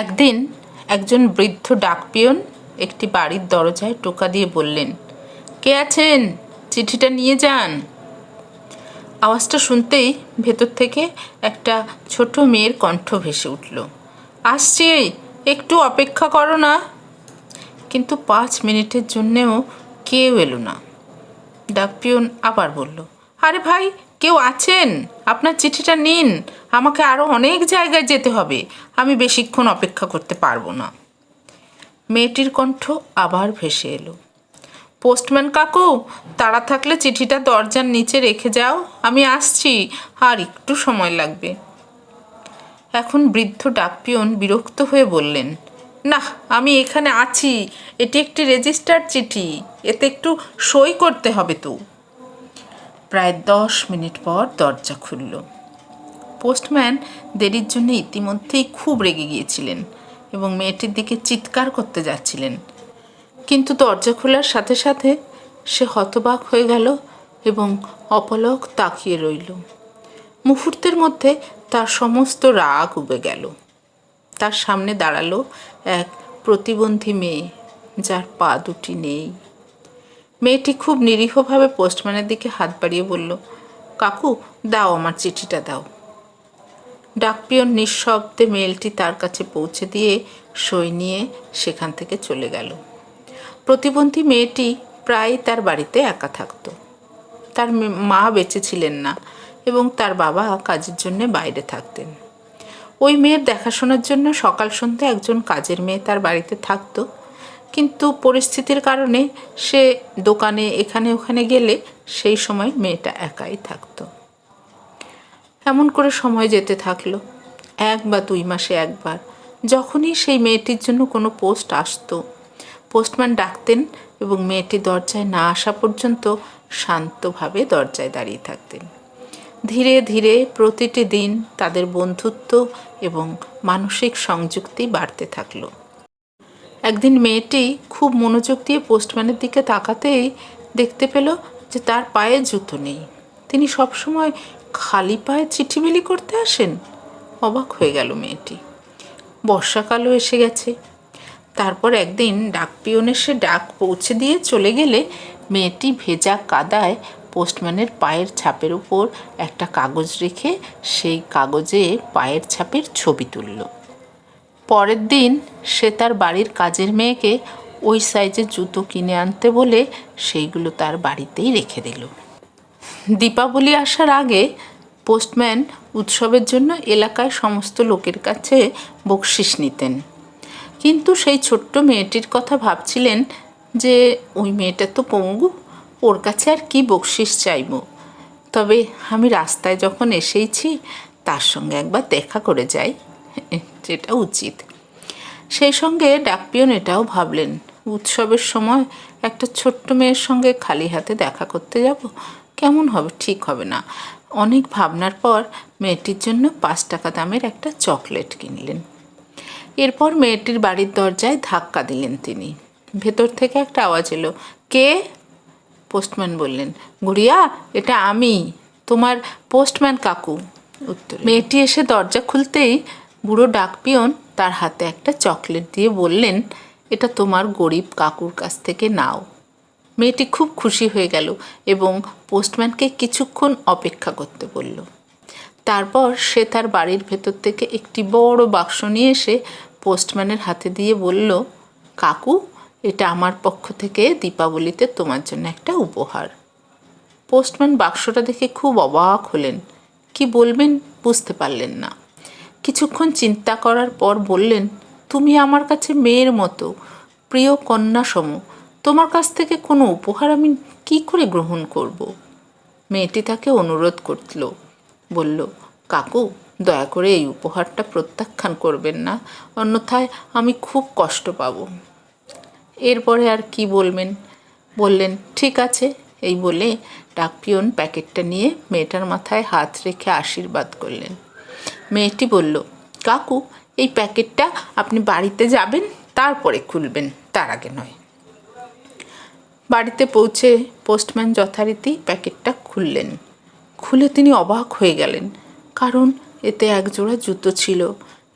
একদিন একজন বৃদ্ধ ডাকপিয়ন একটি বাড়ির দরজায় টোকা দিয়ে বললেন, কে আছেন? চিঠিটা নিয়ে যান। আওয়াজটা শুনতেই ভেতর থেকে একটা ছোট মেয়ের কণ্ঠ ভেসে উঠল, আসছি, একটু অপেক্ষা করো না। কিন্তু পাঁচ মিনিটের জন্যেও কেউ এলো না। ডাকপিয়ন আবার বলল আরে ভাই, কেউ আছেন? আপনার চিঠিটা নিন। আমাকে আরও অনেক জায়গায় যেতে হবে। আমি বেশিক্ষণ অপেক্ষা করতে পারব না। মেয়েটির কণ্ঠ আবার ভেসে এলো। পোস্টম্যান কাকু, তাড়া থাকলে চিঠিটা দরজার নিচে রেখে যাও। আমি আসছি। আর একটু সময় লাগবে। এখন বৃদ্ধ ডাকপিয়ন বিরক্ত হয়ে বললেন না আমি এখানে আছি। এটি একটি রেজিস্টার্ড চিঠি। এতে একটু সই করতে হবে তো। প্রায় দশ মিনিট পর দরজা খুলল। পোস্টম্যান দেরির জন্য ইতিমধ্যেই খুব রেগে গিয়েছিলেন এবং মেয়েটির দিকে চিৎকার করতে যাচ্ছিলেন। কিন্তু দরজা খোলার সাথে সাথে সে হতবাক হয়ে গেল এবং অপলক তাকিয়ে রইল। মুহূর্তের মধ্যে তার সমস্ত রাগ উবে গেল। তার সামনে দাঁড়াল এক প্রতিবন্ধী মেয়ে যার পা দুটি নেই। মেয়েটি খুব নিরীহভাবে পোস্টম্যানের দিকে হাত বাড়িয়ে বলল, কাকু, দাও আমার চিঠিটা দাও। ডাকপিয়ন নিঃশব্দে মেলটি তার কাছে পৌঁছে দিয়ে সই নিয়ে সেখান থেকে চলে গেল। প্রতিবন্ধী মেয়েটি প্রায় তার বাড়িতে একা থাকত। তার মা বেঁচে ছিলেন না এবং তার বাবা কাজের জন্য বাইরে থাকতেন। ওই মেয়ের দেখাশোনার জন্য সকাল সন্ধ্যে একজন কাজের মেয়ে তার বাড়িতে থাকতো কিন্তু পরিস্থিতির কারণে সে দোকানে এখানে ওখানে গেলে সেই সময় মেয়েটা একাই থাকতো। এমন করে সময় যেতে থাকল, এক বা দুই মাসে একবার। যখনই সেই মেয়েটির জন্য কোনো পোস্ট আসতো, পোস্টম্যান ডাকতেন এবং মেয়েটি দরজায় না আসা পর্যন্ত শান্তভাবে দরজায় দাঁড়িয়ে থাকতেন। ধীরে ধীরে প্রতিটি দিন তাদের বন্ধুত্ব এবং মানসিক সংযুক্তি বাড়তে থাকল। একদিন মেয়েটি খুব মনোযোগ দিয়ে পোস্টম্যানের দিকে তাকাতেই দেখতে পেল যে তার পায়ে জুতো নেই। তিনি সবসময় খালি পায়ে চিঠি বিলি করতে আসেন? অবাক হয়ে গেল মেয়েটি। বর্ষাকালও এসে গেছে। তারপর একদিন ডাক ডাকপিয়ন এসে ডাক পৌঁছে দিয়ে চলে গেলে মেয়েটি ভেজা কাদায় পোস্টম্যানের পায়ের ছাপের উপর একটা কাগজ রেখে সেই কাগজে পায়ের ছাপের ছবি তুলল। পরের দিন সে তার বাড়ির কাজের মেয়েকে ওই সাইজের জুতো কিনে আনতে বলে সেইগুলো তার বাড়িতেই রেখে দিল। দীপাবলি আসার আগে পোস্টম্যান উৎসবের জন্য এলাকায় সমস্ত লোকের কাছে বকশিস নিতেন। কিন্তু সেই ছোট্ট মেয়েটির কথা ভাবছিলেন যে, ওই মেয়েটা তো পঙ্গু, ওর কাছে আর কি বকশিস চাইব? তবে আমি রাস্তায় যখন এসেইছি, তার সঙ্গে একবার দেখা করে যাই। যেটা উচিত। সেই সঙ্গে ডাকপিয়ন এটাও ভাবলেন, উৎসবের সময় একটা ছোট্ট মেয়ের সঙ্গে খালি হাতে দেখা করতে যাব? কেমন হবে? ঠিক হবে না। অনেক ভাবনার পর মেয়েটির জন্য পাঁচ টাকা দামের একটা চকলেট কিনলেন। এরপর মেয়েটির বাড়ির দরজায় ধাক্কা দিলেন তিনি। ভেতর থেকে একটা আওয়াজ এলো, কে? পোস্টম্যান বললেন, গুড়িয়া, এটা আমি, তোমার পোস্টম্যান কাকু। উত্তর, মেয়েটি এসে দরজা খুলতেই বুড়ো ডাকপিয়ন তার হাতে একটা চকলেট দিয়ে বললেন, এটা তোমার গরিব কাকুর কাছ থেকে নাও। মেয়েটি খুব খুশি হয়ে গেল এবং পোস্টম্যানকে কিছুক্ষণ অপেক্ষা করতে বলল। তারপর সে তার বাড়ির ভেতর থেকে একটি বড় বাক্স নিয়ে এসে পোস্টম্যানের হাতে দিয়ে বলল, কাকু, এটা আমার পক্ষ থেকে দীপাবলিতে তোমার জন্য একটা উপহার। পোস্টম্যান বাক্সটা দেখে খুব অবাক হলেন। কি বলবেন বুঝতে পারলেন না। কিছুক্ষণ চিন্তা করার পর বললেন, তুমি আমার কাছে মেয়ের মতো, প্রিয় কন্যা সম তোমার কাছ থেকে কোনো উপহার আমি কি করে গ্রহণ করব? মেয়েটি তাকে অনুরোধ করল, বলল, কাকু, দয়া করে এই উপহারটা প্রত্যাখ্যান করবেন না, অন্যথায় আমি খুব কষ্ট পাবো। এরপরে আর কি বলবেন? বললেন, ঠিক আছে। এই বলে ডাকপিয়ন প্যাকেটটা নিয়ে মেয়েটার মাথায় হাত রেখে আশীর্বাদ করলেন। মেয়েটি বলল, কাকু, এই প্যাকেটটা আপনি বাড়িতে যাবেন, তারপরে খুলবেন, তার আগে নয়। বাড়িতে পৌঁছে পোস্টম্যান যথারীতি প্যাকেটটা খুললেন। খুলে তিনি অবাক হয়ে গেলেন, কারণ এতে একজোড়া জুতো ছিল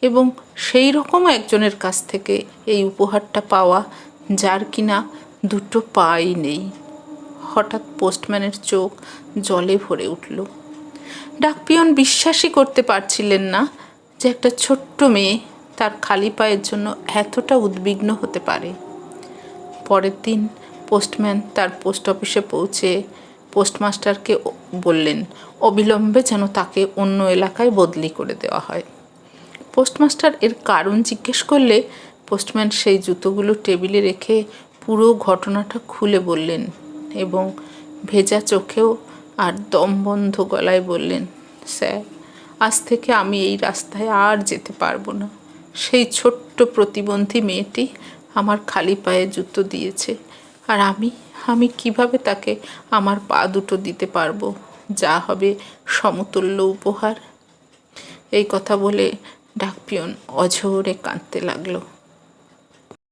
এবং সেই রকম একজনের কাছ থেকে এই উপহারটা পাওয়া যার কিনা দুটো পাই নেই। হঠাৎ পোস্টম্যানের চোখ জলে ভরে উঠল। ডাকপিয়ন বিশ্বাসই করতে পারছিলেন না যে একটা ছোট্ট মেয়ে তার খালি পায়ের জন্য এতটা উদ্বিগ্ন হতে পারে। পরের দিন পোস্টম্যান তার পোস্ট অফিসে পৌঁছে পোস্টমাস্টারকে বললেন, অবিলম্বে যেন তাকে অন্য এলাকায় বদলি করে দেওয়া হয়। পোস্টমাস্টার এর কারণ জিজ্ঞেস করলে পোস্টম্যান সেই জুতোগুলো টেবিলে রেখে পুরো ঘটনাটা খুলে বললেন এবং ভেজা চোখেও আর দমবন্ধ গলায় বললেন, স্যার, আজ থেকে আমি এই রাস্তায় আর যেতে পারব না। সেই ছোট্ট প্রতিবন্ধী মেয়েটি আমার খালি পায়ে জুতো দিয়েছে। আর আমি আমি কীভাবে তাকে আমার পা দুটো দিতে পারব? যা হবে সমতুল্য উপহার। এই কথা বলে ডাকপিয়ন অঝোরে কাঁদতে লাগল।